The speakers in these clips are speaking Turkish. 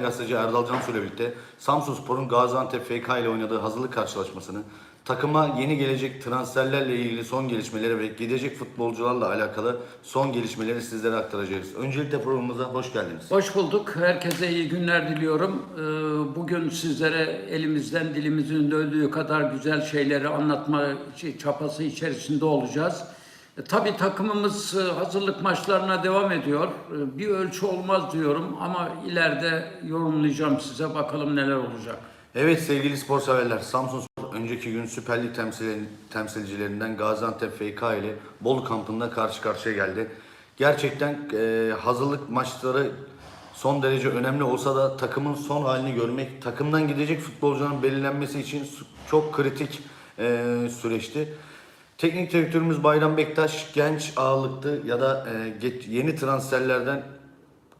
Gazeteci Erdal Cansu ile birlikte Samsun Spor'un Gaziantep FK ile oynadığı hazırlık karşılaşmasını, takıma yeni gelecek transferlerle ilgili son gelişmeleri ve gidecek futbolcularla alakalı son gelişmeleri sizlere aktaracağız. Öncelikle programımıza hoş geldiniz. Hoş bulduk. Herkese iyi günler diliyorum. Ee, Bugün sizlere elimizden dilimizin döndüğü kadar güzel şeyleri anlatma çapası içerisinde olacağız. E, Tabii takımımız e, hazırlık maçlarına devam ediyor. E, Bir ölçü olmaz diyorum ama ileride yorumlayacağım size bakalım neler olacak. Evet sevgili spor severler, Samsun Spor önceki gün Süper Lig temsil, temsilcilerinden Gaziantep FK ile Bolu kampında karşı karşıya geldi. Gerçekten e, hazırlık maçları son derece önemli olsa da takımın son halini görmek, takımdan gidecek futbolcuların belirlenmesi için çok kritik e, süreçti. Teknik direktörümüz Bayram Bektaş genç ağırlıklı ya da e, geç- yeni transferlerden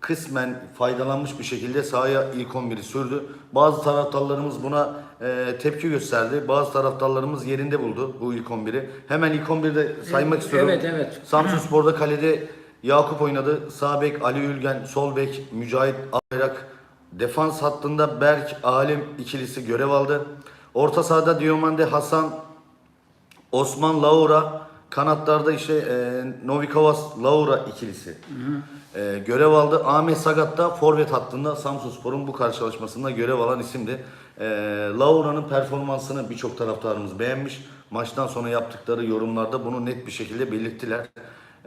kısmen faydalanmış bir şekilde sahaya ilk 11'i sürdü. Bazı taraftarlarımız buna e, tepki gösterdi. Bazı taraftarlarımız yerinde buldu bu ilk 11'i. Hemen ilk 11'de saymak Evet, istiyorum. evet, evet. Samsun Spor'da kalede Yakup oynadı. Sağ bek Ali Ülgen, sol bek Mücahit Ayrak. Defans hattında Berk Alim ikilisi görev aldı. Orta sahada Diomande Hasan Osman Laura kanatlarda işte e, Novikovas Laura ikilisi e, görev aldı. Ahmet Sagat da forvet hattında Samsunspor'un bu karşılaşmasında görev alan isimdi. E, Laura'nın performansını birçok taraftarımız beğenmiş. Maçtan sonra yaptıkları yorumlarda bunu net bir şekilde belirttiler.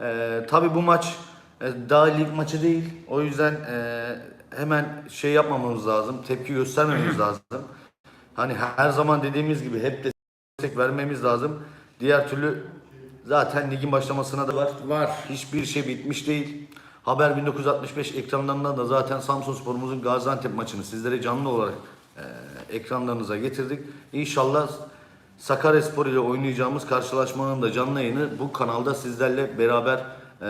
E, Tabi bu maç e, daha lig maçı değil. O yüzden e, hemen şey yapmamamız lazım. Tepki göstermememiz lazım. Hani her zaman dediğimiz gibi hep de destek vermemiz lazım. Diğer türlü zaten ligin başlamasına da var. Var. Hiçbir şey bitmiş değil. Haber 1965 ekranlarından da zaten Samsun Spor'umuzun Gaziantep maçını sizlere canlı olarak e, ekranlarınıza getirdik. İnşallah Sakaryaspor ile oynayacağımız karşılaşmanın da canlı yayını bu kanalda sizlerle beraber e,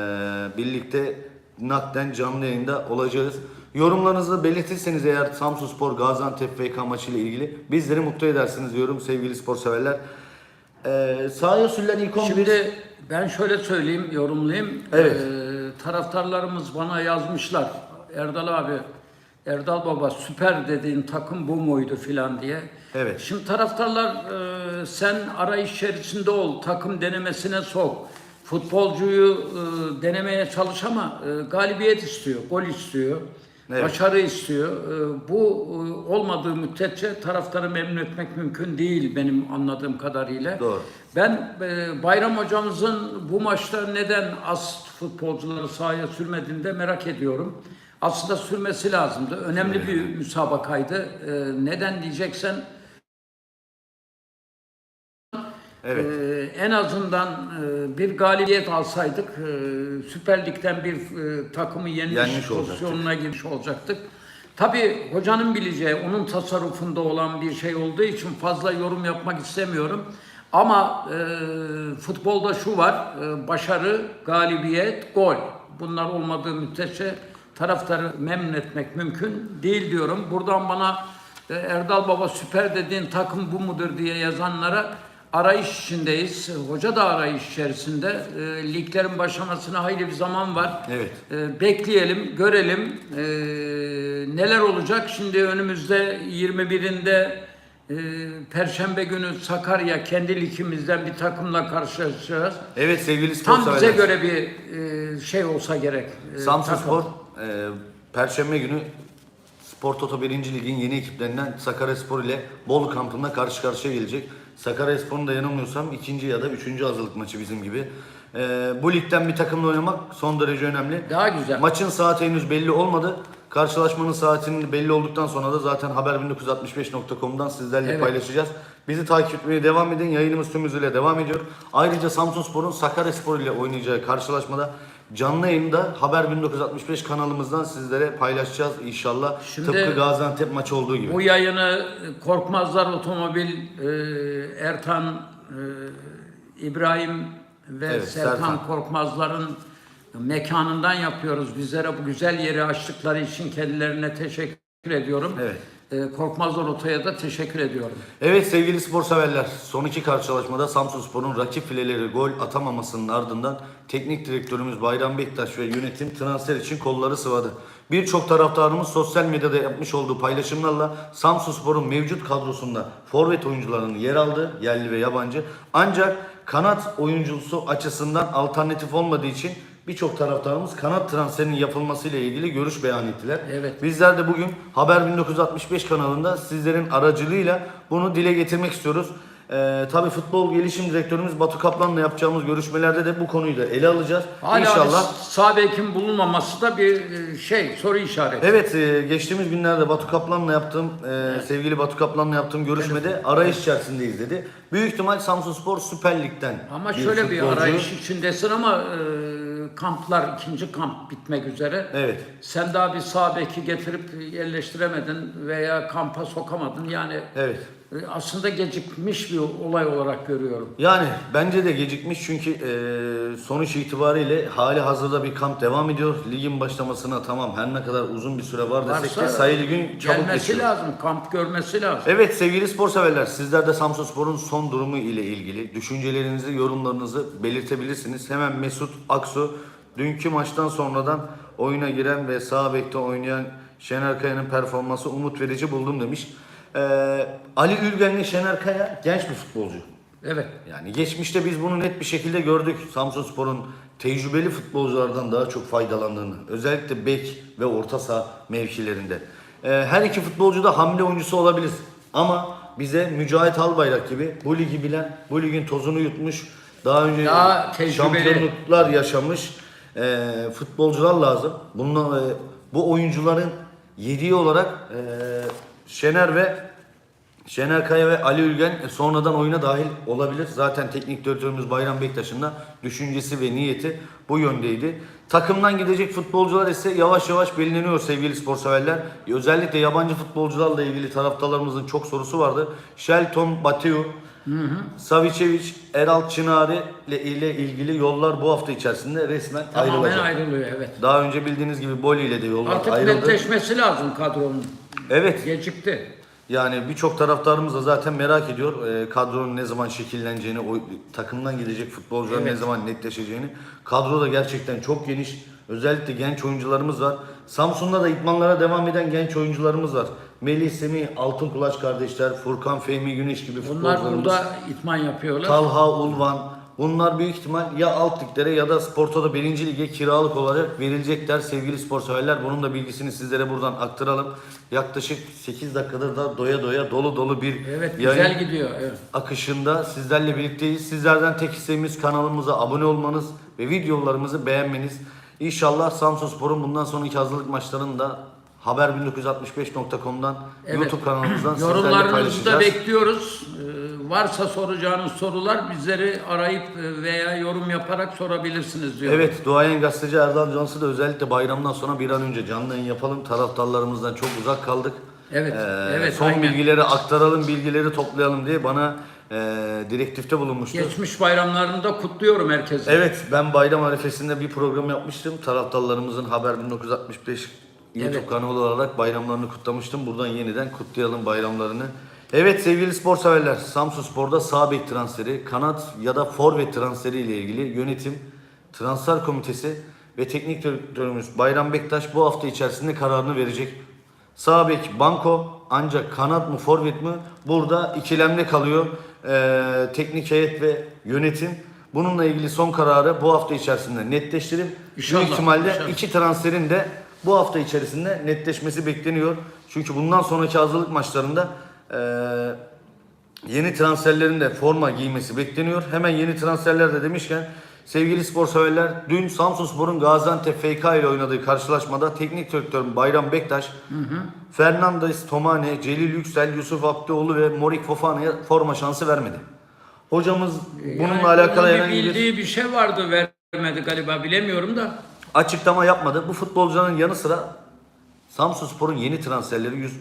birlikte nakden canlı yayında olacağız. Yorumlarınızı belirtirseniz eğer Samsun Spor Gaziantep FK maçı ile ilgili bizleri mutlu edersiniz diyorum sevgili spor severler. E, sahaya sürülen ilk 11 Şimdi ben şöyle söyleyeyim, yorumlayayım. Evet. Ee, taraftarlarımız bana yazmışlar. Erdal abi, Erdal baba süper dediğin takım bu muydu filan diye. Evet. Şimdi taraftarlar e, sen arayış içerisinde ol, takım denemesine sok. Futbolcuyu e, denemeye çalış ama e, galibiyet istiyor, gol istiyor. Evet. Başarı istiyor. E, Bu e, olmadığı müddetçe taraftarı memnun etmek mümkün değil benim anladığım kadarıyla. Doğru. Ben e, Bayram hocamızın bu maçta neden as futbolcuları sahaya sürmediğini de merak ediyorum. Aslında sürmesi lazımdı. Önemli bir müsabakaydı. E, neden diyeceksen Evet. e, en azından e, bir galibiyet alsaydık e, Süper Lig'den bir e, takımı yenmiş, Yenmiş olacaktık. pozisyonuna girmiş olacaktık. Tabii hocanın bileceği, onun tasarrufunda olan bir şey olduğu için fazla yorum yapmak istemiyorum. Ama e, futbolda şu var, e, başarı, galibiyet, gol. Bunlar olmadığı müddetçe taraftarı memnun etmek mümkün değil diyorum. Buradan bana e, Erdal Baba süper dediğin takım bu mudur diye yazanlara arayış içindeyiz. Hoca da arayış içerisinde. E, liglerin başlamasına hayli bir zaman var. Evet. E, bekleyelim, görelim e, neler olacak. Şimdi önümüzde 21'inde e, Perşembe günü Sakarya kendi ligimizden bir takımla karşılaşacağız. Evet sevgili spor Tam bize göre bir e, şey olsa gerek. e, Samsun takım. Spor e, Perşembe günü Spor Toto 1. Lig'in yeni ekiplerinden Sakaryaspor ile Bolu kampında karşı karşıya gelecek. Sakaryaspor'un da yanılmıyorsam ikinci ya da üçüncü hazırlık maçı bizim gibi. E, bu ligden bir takımla oynamak son derece önemli. Daha güzel. Maçın saati henüz belli olmadı. Karşılaşmanın saatinin belli olduktan sonra da zaten haber1965.com'dan sizlerle Evet. paylaşacağız. Bizi takip etmeye devam edin. Yayınımız tüm hızıyla devam ediyor. Ayrıca Samsunspor'un Sakaryaspor ile oynayacağı karşılaşmada canlı yayında Haber 1965 kanalımızdan sizlere paylaşacağız inşallah. Şimdi- Tıpkı Gaziantep maçı olduğu gibi. Bu yayını Korkmazlar Otomobil, e, Ertan, e, İbrahim ve Evet, Serkan, Serkan. Korkmazlar'ın mekanından yapıyoruz. Bizlere bu güzel yeri açtıkları için kendilerine teşekkür ediyorum. Evet. E, Korkmazlar Oto'ya da teşekkür ediyorum. Evet sevgili spor severler, son iki karşılaşmada Samsunspor'un rakip fileleri gol atamamasının ardından teknik direktörümüz Bayram Bektaş ve yönetim transfer için kolları sıvadı. Birçok taraftarımız sosyal medyada yapmış olduğu paylaşımlarla Samsunspor'un mevcut kadrosunda forvet oyuncularının yer aldığı yerli ve yabancı ancak kanat oyuncusu açısından alternatif olmadığı için birçok taraftarımız kanat transferinin yapılmasıyla ilgili görüş beyan ettiler. Evet. Bizler de bugün Haber 1965 kanalında sizlerin aracılığıyla bunu dile getirmek istiyoruz. Ee, tabii futbol gelişim direktörümüz Batu Kaplan'la yapacağımız görüşmelerde de bu konuyu da ele alacağız. Hala İnşallah. sağ bekin bulunmaması da bir e, şey soru işareti. Evet e, geçtiğimiz günlerde Batu Kaplan'la yaptığım e, sevgili Batu Kaplan'la yaptığım görüşmede arayış içerisindeyiz dedi. Büyük ihtimal Samsunspor Süper Lig'den Ama şöyle bir futbolcu- arayış içindesin ama e, kamplar ikinci kamp bitmek üzere. Evet. Sen daha bir sağ beki getirip yerleştiremedin veya kampa sokamadın. Yani Evet. Aslında gecikmiş bir olay olarak görüyorum. Yani bence de gecikmiş çünkü e, sonuç itibariyle hali hazırda bir kamp devam ediyor. Ligin başlamasına tamam her ne kadar uzun bir süre var desek de sayılı gün çabuk gelmesi geçiyor. lazım, kamp görmesi lazım. Evet sevgili spor severler sizler de Samsunspor'un son durumu ile ilgili düşüncelerinizi, yorumlarınızı belirtebilirsiniz. Hemen Mesut Aksu dünkü maçtan sonradan oyuna giren ve sağ bekte oynayan Şener Kaya'nın performansı umut verici buldum demiş. Ee, Ali Ülgen'le Şener Kaya genç bir futbolcu. Evet. Yani geçmişte biz bunu net bir şekilde gördük. Samsunspor'un tecrübeli futbolculardan daha çok faydalandığını. Özellikle bek ve orta saha mevkilerinde. Ee, her iki futbolcu da hamle oyuncusu olabilir. Ama bize Mücahit Albayrak gibi bu ligi bilen, bu ligin tozunu yutmuş, daha önce Daha tecrübeli. şampiyonluklar yaşamış e, futbolcular lazım. Bunlar, e, bu oyuncuların yediği olarak e, Şener ve Şener Kaya ve Ali Ülgen e, sonradan oyuna dahil olabilir. Zaten teknik direktörümüz Bayram Bektaş'ın da düşüncesi ve niyeti bu yöndeydi. Takımdan gidecek futbolcular ise yavaş yavaş belirleniyor sevgili spor severler. Özellikle yabancı futbolcularla ilgili taraftarlarımızın çok sorusu vardı. Shelton Bateu, Savicevic, Eralt Çınari ile, ile ilgili yollar bu hafta içerisinde resmen Tamamen ayrılacak. ayrılıyor evet. Daha önce bildiğiniz gibi Boli ile de yollar Artık ayrıldı. netleşmesi lazım kadronun. Evet. Gecikti. Yani birçok taraftarımız da zaten merak ediyor e, kadronun ne zaman şekilleneceğini, o takımdan gidecek futbolcuların ne Evet. zaman netleşeceğini. Kadro da gerçekten çok geniş. Özellikle genç oyuncularımız var. Samsun'da da idmanlara devam eden genç oyuncularımız var. Melih Semih, Altın Kulaç kardeşler, Furkan Fehmi Güneş gibi Bunlar futbolcularımız. burada itman yapıyorlar. Talha Ulvan. Bunlar büyük ihtimal ya alt liglere ya da Sporto'da birinci lige kiralık olarak verilecekler sevgili spor severler. Bunun da bilgisini sizlere buradan aktaralım. Yaklaşık 8 dakikadır da doya doya dolu dolu bir Evet yayın güzel gidiyor. Evet. akışında sizlerle birlikteyiz. Sizlerden tek isteğimiz kanalımıza abone olmanız ve videolarımızı beğenmeniz. İnşallah Samsunspor'un bundan sonraki hazırlık maçlarını da haber1965.com'dan Evet. YouTube kanalımızdan sizlerle Yorumlarınızı da paylaşacağız. bekliyoruz. Ee, varsa soracağınız sorular bizleri arayıp e, veya yorum yaparak sorabilirsiniz diyor. Evet, duayen gazeteci Erdal Cansı da özellikle bayramdan sonra bir an önce canlı yayın yapalım. Taraftarlarımızdan çok uzak kaldık. Evet, Ee, evet, Son aynen. bilgileri aktaralım, bilgileri toplayalım diye bana e, direktifte bulunmuştu. Geçmiş bayramlarını da kutluyorum herkese. Evet, ben bayram arifesinde bir program yapmıştım. Taraftarlarımızın Haber 1965 YouTube Evet. kanalı olarak bayramlarını kutlamıştım. Buradan yeniden kutlayalım bayramlarını. Evet sevgili spor severler, Samsun Spor'da sağ bek transferi, kanat ya da forvet transferi ile ilgili yönetim, transfer komitesi ve teknik direktörümüz Bayram Bektaş bu hafta içerisinde kararını verecek. Sağ bek banko ancak kanat mı forvet mi burada ikilemde kalıyor Ee, teknik heyet ve yönetim. Bununla ilgili son kararı bu hafta içerisinde netleştirip İnşallah, büyük ihtimalle inşallah. iki transferin de bu hafta içerisinde netleşmesi bekleniyor. Çünkü bundan sonraki hazırlık maçlarında eee, yeni transferlerin de forma giymesi bekleniyor. Hemen yeni transferler de demişken sevgili spor severler dün Samsunspor'un Gaziantep FK ile oynadığı karşılaşmada teknik direktör Bayram Bektaş, Fernandez Tomane, Celil Yüksel, Yusuf Abdioğlu ve Morik Fofana'ya forma şansı vermedi. Hocamız bununla Yani alakalı herhangi bir bildiği bir şey vardı vermedi galiba bilemiyorum da. açıklama yapmadı. Bu futbolcuların yanı sıra Samsunspor'un yeni transferleri Yus-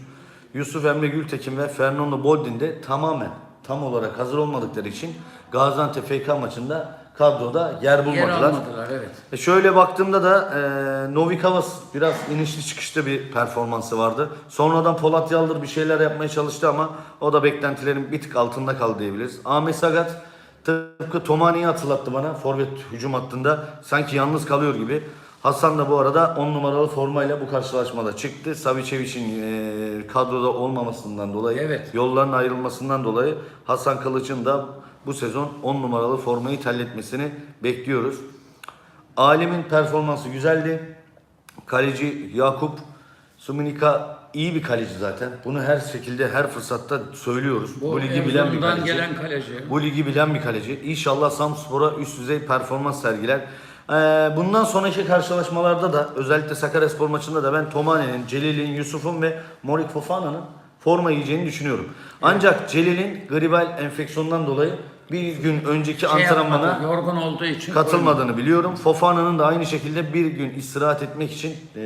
Yusuf Emre Gültekin ve Fernando Boldin de tamamen tam olarak hazır olmadıkları için Gaziantep FK maçında kadroda yer Yer bulmadılar. almadılar evet. E şöyle baktığımda da e, Novik Havas biraz inişli çıkışlı bir performansı vardı. Sonradan Polat Yaldır bir şeyler yapmaya çalıştı ama o da beklentilerin bir tık altında kaldı diyebiliriz. Ahmet Sagat tıpkı Tomani'yi hatırlattı bana forvet hücum hattında sanki yalnız kalıyor gibi. Hasan da bu arada 10 numaralı formayla bu karşılaşmada çıktı. Savicevic'in e, kadroda olmamasından dolayı, Evet. yolların ayrılmasından dolayı Hasan Kılıç'ın da bu sezon 10 numaralı formayı terletmesini bekliyoruz. Alem'in performansı güzeldi. Kaleci Yakup Suminika iyi bir kaleci zaten. Bunu her şekilde her fırsatta söylüyoruz. Bu, ligi bilen bir kaleci. gelen kaleci. Bu ligi bilen bir kaleci. İnşallah Samspor'a üst düzey performans sergiler. Ee, bundan sonraki karşılaşmalarda da özellikle Sakaryaspor maçında da ben Tomane'nin, Celil'in, Yusuf'un ve Morik Fofana'nın forma yiyeceğini düşünüyorum. Ancak Celil'in gribal enfeksiyondan dolayı bir gün önceki Şey antrenmana yapmadı, yorgun olduğu için katılmadığını biliyorum. Fofana'nın da aynı şekilde bir gün istirahat etmek için e,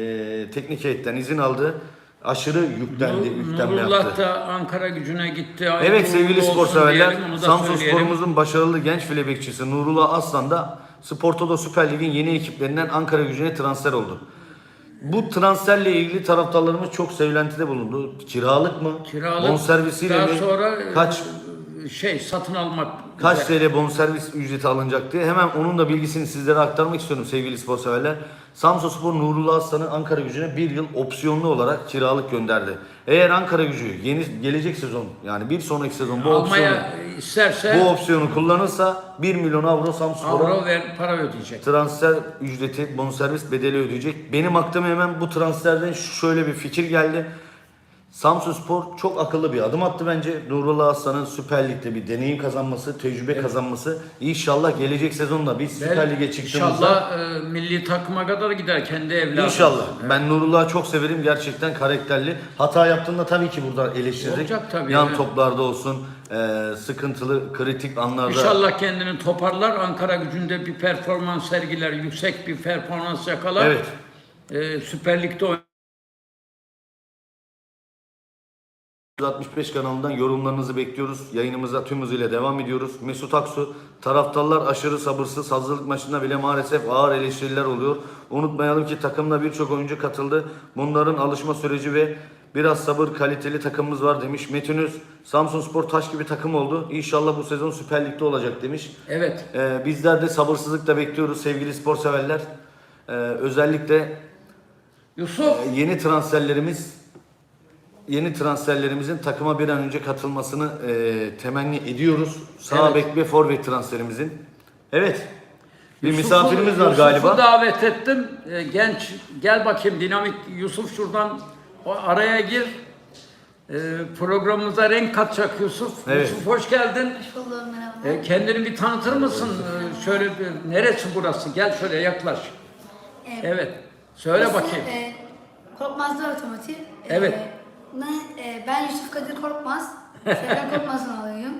teknik heyetten izin aldı. Aşırı yüklendi, yüklenme yaptı. Nurullah da Ankara gücüne gitti. Ay, Evet sevgili spor severler, Samsun. Spor'umuzun başarılı genç file bekçisi Nurullah Aslan da Spor Toto Süper Lig'in yeni ekiplerinden Ankara gücüne transfer oldu. Bu transferle ilgili taraftarlarımız çok sevlentide bulundu. Kiralık mı? Kiralık Bonservisiyle daha mi? sonra Kaç e, şey satın almak Kaç. TL bonservis ücreti alınacak diye hemen onun da bilgisini sizlere aktarmak istiyorum sevgili spor severler. Samsun Spor Nurullah Aslan'ı Ankara gücüne bir yıl opsiyonlu olarak kiralık gönderdi. Eğer Ankara gücü yeni gelecek sezon yani bir sonraki sezon bu opsiyonu, almaya isterse bu opsiyonu kullanırsa 1 milyon avro Samsun Spor'a avro ver para ödeyecek. transfer ücreti, bonservis bedeli ödeyecek. Benim aklıma hemen bu transferden şöyle bir fikir geldi. Samsun Spor çok akıllı bir adım attı bence. Nurullah Aslan'ın Süper Lig'de bir deneyim kazanması, tecrübe kazanması. İnşallah gelecek sezonda biz Süper Lig'e çıktığımızda İnşallah e, milli takıma kadar gider kendi evladı. İnşallah. Ben Nurullah'ı çok severim. Gerçekten karakterli. Hata yaptığında tabii ki burada eleştirdik. Olacak tabii, Yan evet. toplarda olsun, e, sıkıntılı, kritik anlarda. İnşallah kendini toparlar. Ankara gücünde bir performans sergiler, yüksek bir performans yakalar. Evet. E, Süper Lig'de oyn- 165 kanalından yorumlarınızı bekliyoruz. Yayınımıza tüm hızıyla devam ediyoruz. Mesut Aksu, taraftarlar aşırı sabırsız. Hazırlık maçında bile maalesef ağır eleştiriler oluyor. Unutmayalım ki takımda birçok oyuncu katıldı. Bunların alışma süreci ve biraz sabır kaliteli takımımız var demiş. Metin Öz, Samsun Spor taş gibi takım oldu. İnşallah bu sezon Süper Lig'de olacak demiş. Evet. Ee, bizler de sabırsızlıkla bekliyoruz sevgili spor severler. Ee, özellikle Yusuf yeni transferlerimiz yeni transferlerimizin takıma bir an önce katılmasını e, temenni ediyoruz. Sağ Evet. bek ve forvet transferimizin. Evet. Bir Yusuf'u- misafirimiz var Yusuf'u galiba. davet ettim. E, genç gel bakayım dinamik Yusuf şuradan o araya gir. E, programımıza renk katacak Yusuf. Evet. Yusuf hoş geldin. Hoş bulduk merhaba. E, kendini bir tanıtır mısın? E, şöyle bir neresi burası? Gel şöyle yaklaş. Evet. Evet. Söyle Burası, bakayım. E, Korkmazlar Otomotiv. Evet. Ben, e, ben Yusuf Kadir Korkmaz. Serkan Korkmaz'ın alayım.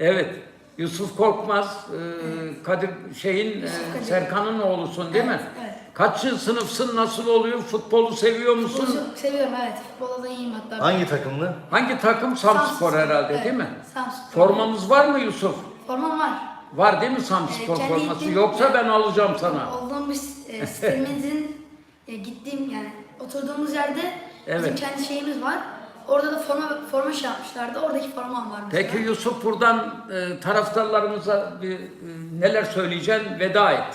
Evet. Yusuf Korkmaz, e, Kadir şeyin, e, Kadir. Serkan'ın oğlusun değil mi? Evet, evet. Kaçıncı sınıfsın, nasıl oluyor? Futbolu seviyor musun? Futbolu seviyorum evet. Futbola da iyiyim hatta. Hangi takımlı? Hangi takım? Samspor herhalde Evet, değil mi? Samspor. Formamız var mı Yusuf? Formam var. Var değil mi Samspor Ee, kendi forması? gittiğim- Yoksa ben alacağım sana. Olduğum bir e, sitemizin e, gittiğim yani oturduğumuz yerde bizim Evet. kendi şeyimiz var. Orada da forma forma şey yapmışlardı. Oradaki formam var mesela. Peki Yusuf buradan e, taraftarlarımıza bir e, neler söyleyeceksin? Veda et.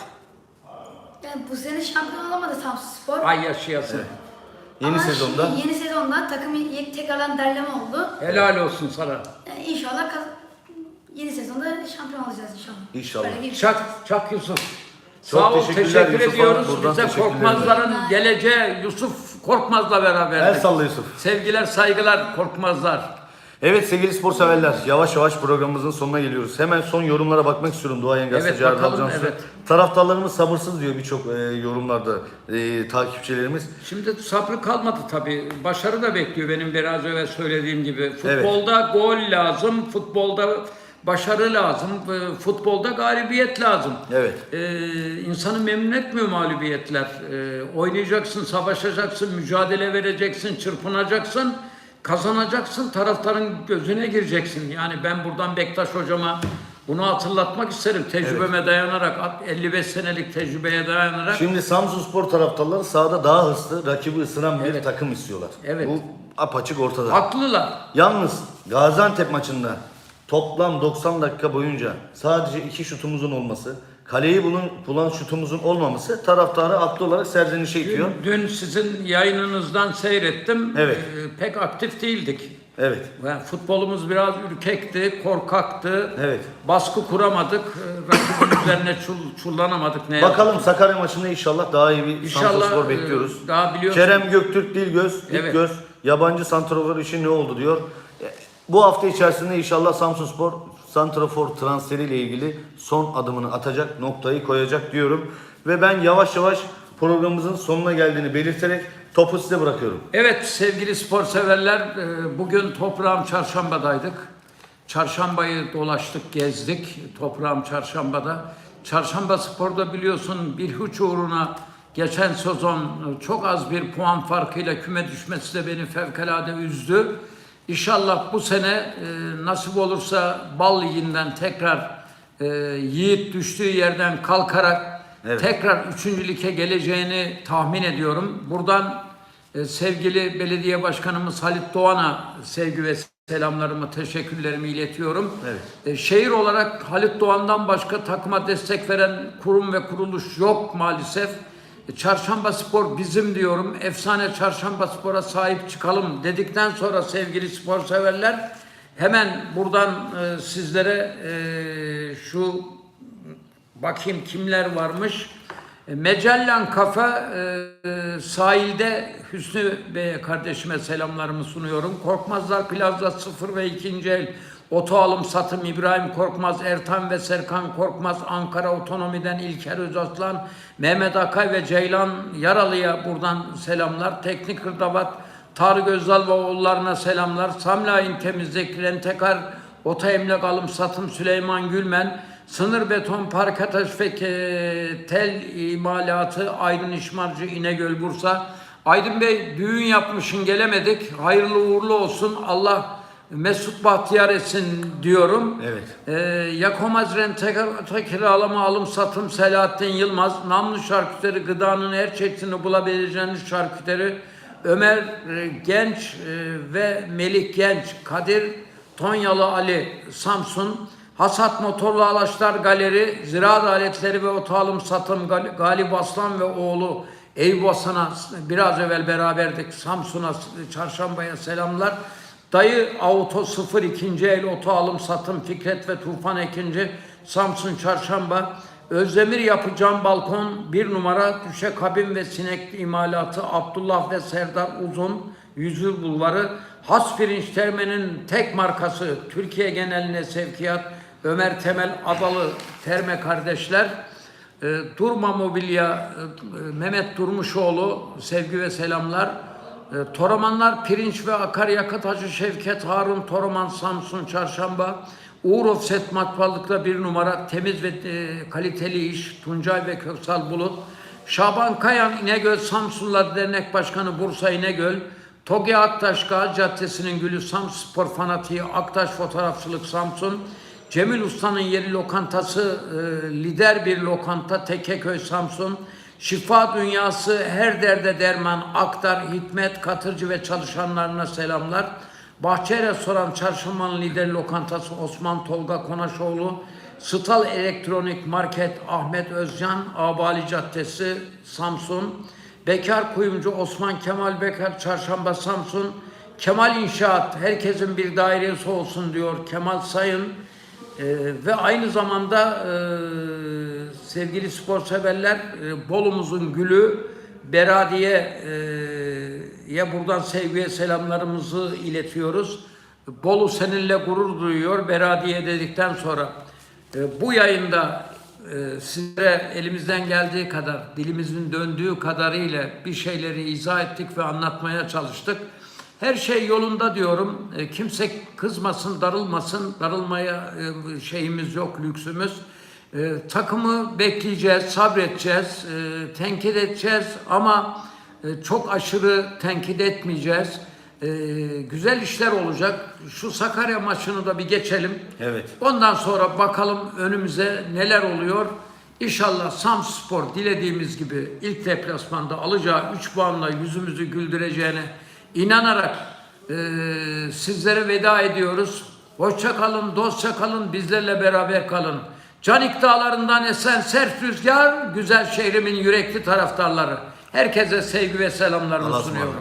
Yani bu sene şampiyon olamadı Samspor. Ay yaşayasın. Yeni Ama sezonda. Şimdi yeni sezonda takım y- tekrardan derleme oldu. Helal olsun sana. Yani inşallah kaz- yeni sezonda şampiyon olacağız inşallah. İnşallah. Böyle bir- Çak, çak Yusuf. Çok Sağ ol, teşekkürler teşekkür Yusuf'a. ediyoruz. Buradan Bize Korkmazların geleceği Yusuf Korkmaz'la El beraberdik. salla Yusuf. Sevgiler, saygılar Korkmazlar. Evet sevgili spor severler yavaş yavaş programımızın sonuna geliyoruz. Hemen son yorumlara bakmak istiyorum Duayen Gazeteci Evet, Erdal bakalım, Cansu. evet. Taraftarlarımız sabırsız diyor birçok e, yorumlarda e, takipçilerimiz. Şimdi sabrı kalmadı tabii. Başarı da bekliyor benim biraz evvel söylediğim gibi. Futbolda gol lazım, futbolda başarı lazım, e, futbolda galibiyet lazım. Evet. Ee, insanı memnun etmiyor mağlubiyetler. Ee, oynayacaksın, savaşacaksın, mücadele vereceksin, çırpınacaksın, kazanacaksın, taraftarın gözüne gireceksin. Yani ben buradan Bektaş hocama bunu hatırlatmak isterim. Tecrübeme dayanarak, 55 senelik tecrübeye dayanarak. Şimdi Samsun Spor taraftarları sahada daha hızlı rakibi ısıran bir Evet. takım istiyorlar. Evet. Bu apaçık ortada. Haklılar. Yalnız Gaziantep maçında toplam 90 dakika boyunca sadece iki şutumuzun olması kaleyi bulun, bulan şutumuzun olmaması taraftarı haklı olarak serzenişe itiyor. Dün sizin yayınınızdan seyrettim. Evet. Ee, pek aktif değildik. Evet. Yani futbolumuz biraz ürkekti, korkaktı. Evet. Baskı kuramadık. Ee, Rakibin üzerine çul, çullanamadık. Ne Bakalım Sakarya maçında inşallah daha iyi bir İnşallah, santrofor e, bekliyoruz. daha biliyorsun- Kerem Göktürk Dilgöz, Evet. Dilgöz yabancı santrofor işi ne oldu diyor. Bu hafta içerisinde inşallah Samsunspor santrafor transferiyle ilgili son adımını atacak, noktayı koyacak diyorum. Ve ben yavaş yavaş programımızın sonuna geldiğini belirterek topu size bırakıyorum. Evet sevgili spor severler e, bugün toprağım çarşambadaydık. Çarşambayı dolaştık, gezdik toprağım çarşambada. Çarşamba sporda biliyorsun bir huç uğruna geçen sezon e, çok az bir puan farkıyla küme düşmesi de beni fevkalade üzdü. İnşallah bu sene e, nasip olursa Bal Ligi'nden tekrar e, Yiğit düştüğü yerden kalkarak Evet. tekrar üçüncü lige geleceğini tahmin ediyorum. Buradan e, sevgili belediye başkanımız Halit Doğan'a sevgi ve selamlarımı, teşekkürlerimi iletiyorum. Evet. E, şehir olarak Halit Doğan'dan başka takıma destek veren kurum ve kuruluş yok maalesef. E, Çarşamba Spor bizim diyorum. Efsane Çarşamba Spor'a sahip çıkalım dedikten sonra sevgili spor severler hemen buradan e, sizlere e, şu Bakayım kimler varmış. E, Mecellan Kafe e, sahilde Hüsnü Bey kardeşime selamlarımı sunuyorum. Korkmazlar Plaza 0 ve 2. el oto alım satım İbrahim Korkmaz, Ertan ve Serkan Korkmaz, Ankara Otonomi'den İlker Özaslan, Mehmet Akay ve Ceylan Yaralı'ya buradan selamlar. Teknik Hırdavat, Tarık Özal ve oğullarına selamlar. Samlain Temizlik, Rentekar, Ota Emlak Alım Satım Süleyman Gülmen, Sınır Beton Park Taş ve Tel İmalatı Aydın İşmarcı İnegöl Bursa. Aydın Bey düğün yapmışın gelemedik. Hayırlı uğurlu olsun. Allah Mesut Bahtiyar etsin diyorum. Evet. Ee, Yakomaz Rentekar kiralama alım satım Selahattin Yılmaz. Namlı şarküteri gıdanın her çeşidini bulabileceğiniz şarküteri Ömer e, Genç e, ve Melih Genç, Kadir Tonyalı Ali Samsun, Hasat Motorlu Araçlar Galeri, Ziraat Aletleri ve Oto Alım Satım Gal- Galip Aslan ve oğlu Eyüp biraz evvel beraberdik. Samsun'a, Çarşamba'ya selamlar. Dayı Auto 0 ikinci el oto alım satım Fikret ve Tufan ikinci Samsun Çarşamba. Özdemir Yapı Cam Balkon bir numara Düşe Kabin ve Sinek imalatı Abdullah ve Serdar Uzun Yüzül Bulvarı. Has Pirinç Terme'nin tek markası Türkiye geneline sevkiyat Ömer Temel Adalı Terme kardeşler. E, Durma Mobilya e, Mehmet Durmuşoğlu sevgi ve selamlar. E, Pirinç ve Akaryakıt Hacı Şevket Harun Toraman Samsun Çarşamba Uğur Offset Matbaalık'ta bir numara temiz ve e, kaliteli iş Tuncay ve Köksal Bulut Şaban Kayan İnegöl Samsunlar Dernek Başkanı Bursa İnegöl Togi Aktaş Gazi Caddesi'nin gülü Samsun Spor Fanatiği Aktaş Fotoğrafçılık Samsun Cemil Usta'nın yeri lokantası e, lider bir lokanta Tekeköy Samsun. Şifa dünyası her derde derman Aktar, Hikmet, Katırcı ve çalışanlarına selamlar. Bahçe Restoran Çarşamba'nın lider lokantası Osman Tolga Konaşoğlu. Stal Elektronik Market Ahmet Özcan, Abali Caddesi Samsun. Bekar Kuyumcu Osman Kemal Bekar Çarşamba Samsun. Kemal İnşaat herkesin bir dairesi olsun diyor Kemal Sayın. Ee, ve aynı zamanda e, sevgili spor severler e, Bolumuzun gülü Beradiye e, ya buradan sevgiye selamlarımızı iletiyoruz. Bolu seninle gurur duyuyor Beradiye dedikten sonra e, bu yayında sizlere elimizden geldiği kadar dilimizin döndüğü kadarıyla bir şeyleri izah ettik ve anlatmaya çalıştık. Her şey yolunda diyorum. Kimse kızmasın, darılmasın. Darılmaya şeyimiz yok, lüksümüz. E, takımı bekleyeceğiz, sabredeceğiz, e, tenkit edeceğiz ama e, çok aşırı tenkit etmeyeceğiz. E, güzel işler olacak. Şu Sakarya maçını da bir geçelim. Evet. Ondan sonra bakalım önümüze neler oluyor. İnşallah Samspor dilediğimiz gibi ilk deplasmanda alacağı 3 puanla yüzümüzü güldüreceğine inanarak e, sizlere veda ediyoruz. Hoşça kalın, dostça kalın, bizlerle beraber kalın. Canik dağlarından esen sert rüzgar, güzel şehrimin yürekli taraftarları. Herkese sevgi ve selamlarımı sunuyorum.